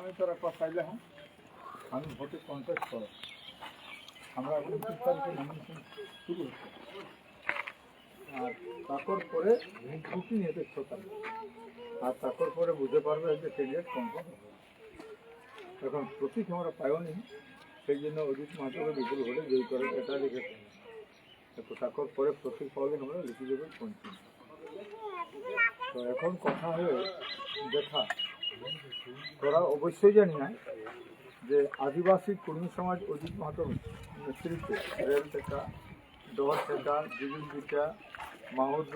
আমি তোরা পাইলে হ্যাঁ আমি ভোটে কন্টেস্ট করো। আমরা উনত্রিশ তারিখে নমিনেশন শুরু হচ্ছে। আর তারপর পরে ছুটি নিতে ছ আর তারপর পরে বুঝতে পারবে যে ক্যারিয়ার কনফার্ম এখন প্রতীক আমরা পাইনি সেই জন্য অজিত মাহাতোকে বিপুল ভোটে জয়ী করে এটা লিখেছে তারপর পরে প্রতীক পাওয়ালে আমরা লিখে দেবো পঞ্চিম তো এখন কথা হয়ে দেখা। তোরা অবশ্যই জানি না যে আদিবাসী কর্মী সমাজ অজিত মাহাতোর নেতৃত্বে রেল থেকে ডর থেকে বিজুল দিকা মাহুদ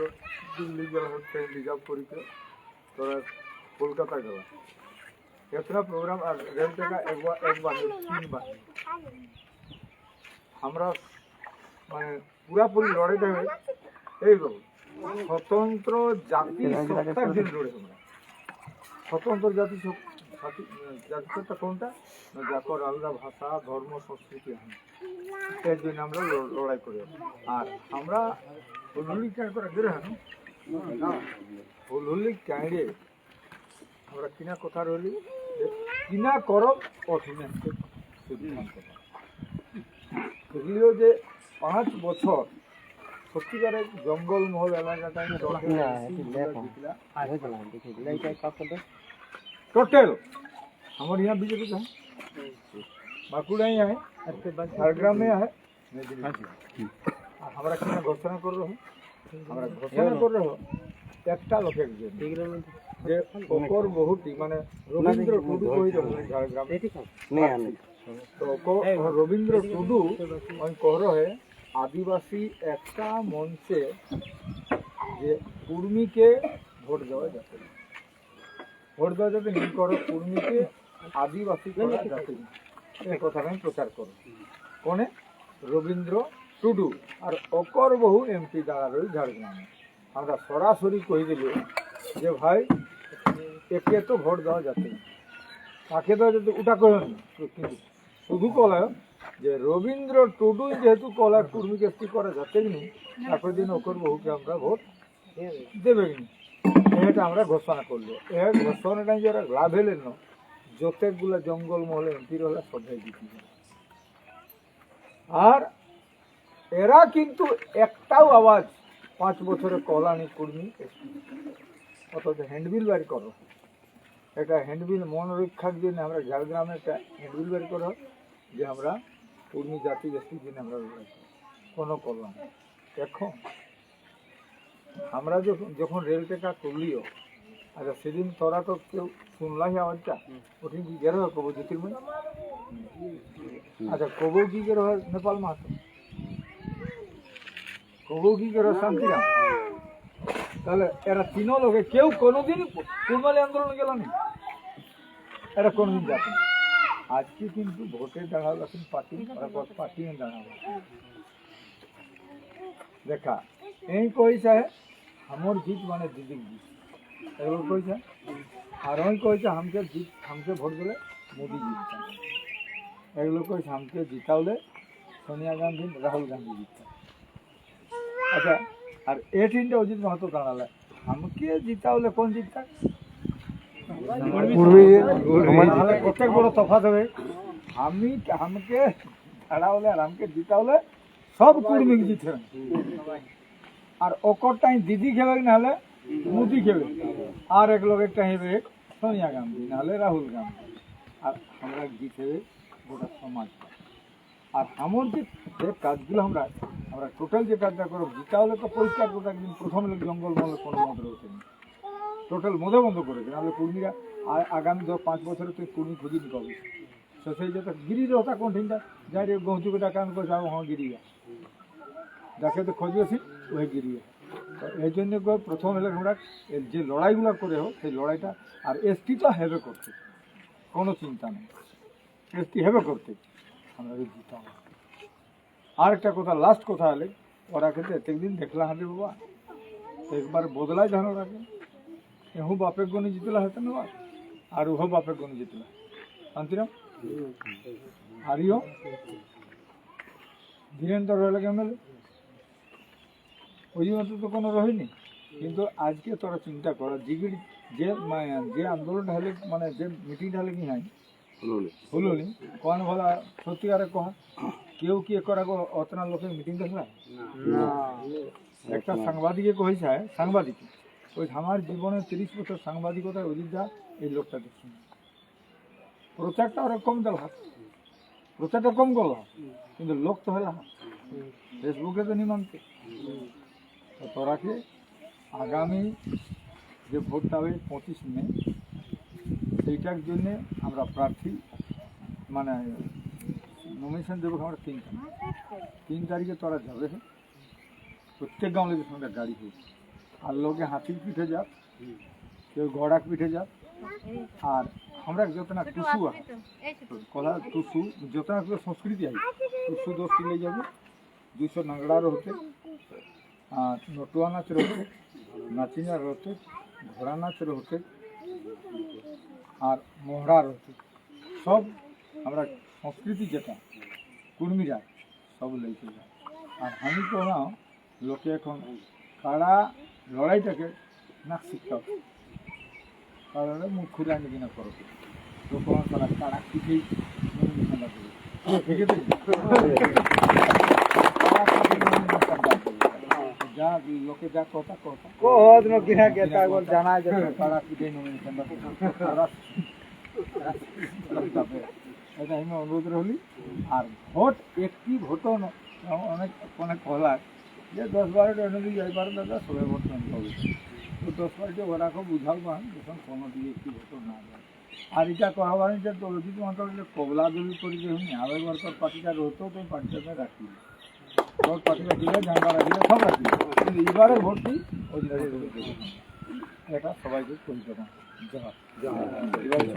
দিল্লি গেল হচ্ছে রিজার্ভ করিতে, তোরা কলকাতা গেল। এতটা প্রোগ্রাম আর রেল থেকে একবার একবার তিনবার আমরা মানে পুরাপুরি লড়াইটা হয়ে এই স্বতন্ত্র জাতি সত্তার দিন লড়ে আমরা স্বতন্ত্র জাতি সত- জাতি- জাতিসত্তা কোনটা? যাকর আলাদা ভাষা, ধর্ম, সংস্কৃতি এর জন্য আমরা লড়াই করি। আর আমরা হুলহুলি ক্যাঁ করে গ্রহণ হুলহুলি ক্যাঁড়ে আমরা কিনা কথা রইলি কিনা করো অধীনস্থ সিদ্ধান্ত এগুলিও যে পাঁচ বছর সত্যিকারের জঙ্গলমহল এলাকাটা टोटल हमारे यहाँ बीजेपी का है बांकुड़ा ही है झारग्राम में है আর আমরা কিনা ঘোষণা করে রহ আমরা ঘোষণা করে রহ একটা লোকের জন্য যে ওকর বহুটি মানে রবীন্দ্র টুডু কই রহ ঝাড়গ্রাম তো ওকর রবীন্দ্র টুডু ওই কহ রহে আদিবাসী একটা মঞ্চে যে কুর্মীকে ভোট দেওয়া যাবে। ভোট দেওয়া যাবে নি করো, কুর্মীকে আদিবাসী করা যাবে। এই কথাটা আমি প্রচার করো কোনে রবীন্দ্র টুডু আর অকর বহু এমপি দাঁড়া রই ঝাড়গ্রামে আমরা সরাসরি কই দিল যে ভাই, একে তো ভোট দেওয়া যাচ্ছে তাকে দেওয়া যাতে ওটা কেন কিন্তু শুধু কলায় যে রবীন্দ্র টুডু যেহেতু কলার কুর্মীকে কি করে যাচ্ছে নি তারপর দিন অকর বহুকে আমরা ভোট দেবে এটা আমরা ঘোষণা করল। এ ঘোষণাটা যারা লাভ হলেন না। যতেকগুলা জঙ্গল মহলে এমপি রহলা সবাই দিতে আর এরা কিন্তু একটাও আওয়াজ পাঁচ বছরের কলানি কর্মী অথচ হ্যান্ডবিল বাড়ি করো। এটা হ্যান্ডবিল মন রক্ষার জন্য আমরা ঝাড়গ্রামে একটা হ্যান্ডবিল বাড়ি করো যে আমরা কর্মী জাতি জাতির জন্য আমরা। কোনো কল্যাণ এখন আমরা যখন যখন রেল টেকা করলিও আচ্ছা সেদিন তোরা তো কেউ শুনলাই আওয়াজটা ওঠিন কি গেরো কবো জ্যোতির্ময়। আচ্ছা কবো কি গেরো নেপাল মাহাতো। কবো কি গেরো শান্তিরাম। তাহলে এরা তিনও লোকে কেউ কোনোদিন কুরমালি আন্দোলন গেল না। এরা কোনোদিন যাবে না। আজকে কিন্তু ভোটে দাঁড়াল এখন পার্টি পার্টি দাঁড়াল। দেখা এই কইছে আমার জিত মানে দিদি জিত। এগুলো কইছে আর ওই কইছে আমকে জিত আমকে ভোট দিলে মোদি জিত এগুলো কইছে আমকে জিতাওলে সোনিয়া গান্ধী রাহুল গান্ধী জিত আচ্ছা আর এ তিনটা অজিত মাহাতো দাঁড়ালে। আমাকে জিতাওলে কোন জিতটা প্রত্যেক বড় তফাৎ হবে। আমি আমাকে ছাড়া হলে আর আমাকে জিতা হলে সব কুর্মিক জিতে আর ওকর টাই দিদি খেবে না হলে মোদি খেবে আর এক লোকের টাই হেবে সোনিয়া গান্ধী নাহলে রাহুল গান্ধী। আর আমরা জিতেবে গোটা সমাজ। আর আমার যে কাজগুলো আমরা আমরা টোটাল যে কাজটা করব জিতা হলে তো পরিষ্কার গোটা একদিন প্রথম লোক জঙ্গল মহলে কোনো মত রয়েছে টোটাল মদে বন্ধ করেছে নাহলে কর্মীরা আ- আগামী দশ পাঁচ বছরে তুই কর্মী খুঁজি নি পাবি। তো সেই যেটা গিরি রহতা কোনঠিনটা যাই রে গহতুকে টাকা আমি করে যাব? হ্যাঁ গিরিয়া। যাকে তো খোঁজেছি ওই গিরিয়ে। এই জন্য করে প্রথম হলে আমরা যে লড়াইগুলো করে হোক, সেই লড়াইটা আর এসটি তো হেবে করতে। কোনো চিন্তা নেই। এসটি হেবে করতে। আমরা জিতাম আর একটা কথা লাস্ট কথা হলে, ওরা কিন্তু এতদিন দেখলা হবে বাবা। একবার বদলাই জানো রাখে এহু বাপের গণি জিতলা হতো না বা আর উহো বাপের গণি জিতলা। শান্তিরাম? হারিও ধীরেন্দ্র রহলে কেমন? ওই জন্য তো কোনো রহেনি। কিন্তু আজকে তোরা চিন্তা করো জিগির যে যে আন্দোলনটা হলে মানে যে মিটিংটা হলে কি হয়? হলো নি কোন বলা সত্যিকারে কহ? কেউ কি একর আগে অতনা লোকের মিটিং দেখলা? একটা সাংবাদিকে কইছে সাংবাদিক। ওই আমার জীবনে তিরিশ বছর সাংবাদিকতায় অযোধ্যা এই লোকটা দেখছি প্রচারটা ওরা কম হাত প্রচারটা কম করল কিন্তু লোক তো হলো ফেসবুকে তো নিমানতে তো তোরাকে আগামী যে ভোটটা হবে পঁচিশ মে, সেইটার জন্যে আমরা প্রার্থী মানে নমিনেশন দেবো আমরা তিন তারিখ। তিন তারিখে তোরা যাবে। প্রত্যেক গাঁও লোকের সঙ্গে গাড়ি হোক আর লোকে হাতির পিঠে যাক কেউ গড়াক পিঠে যাক আর আমরা যত না টুসু কলা টুসু যত না সংস্কৃতি আছে টুসু দোষটি নিয়ে যাবে দুশো নাংড়া রহতে আর নটুয়া নাচ রহতে নাচিনা রহতে ঘোড়া নাচ রহতে আর মহড়া রহতে সব আমরা সংস্কৃতি যেটা কুর্মীরা সব লেগে যায় আর আমি কলাম লোকে এখন কারা লড়াইটাকে না শিখতে হবে কারণ মুখ খুলে আনি কিনা করো। তো কোন তারা কারা পিঠেই নমিনেশনটা দেবে ঠিক আছে। যা লোকে যা কথা কথা কোহদ নো কিনা কেতা একবার জানা যাবে কারা। পিঠেই nomination টা দেবে। কারা- তবে এটা আমি অনুরোধ রহলি আর ভোট একটি ভোটও অনেক অনেক হলার যে দশ বারোটা এনে দিয়ে যাইবার দাদা সবাই কেন পাবে তো দশ বারোটা ওরাকে বুঝাও পান যখন কোনো দিয়ে একটি ভোটও না যায় আর এটা কহাবার যে দলজিৎ মাত্র কবলা দলি করে যে হুনি আবার বার তোর পার্টিটা রহতো তো পার্টিটাকে রাখি। তোর পার্টিটা দিলে জানবা রাখিলে সব রাখি। কিন্তু এবারে ভোটটি ওই এটা সবাইকে পরিচালনা জয়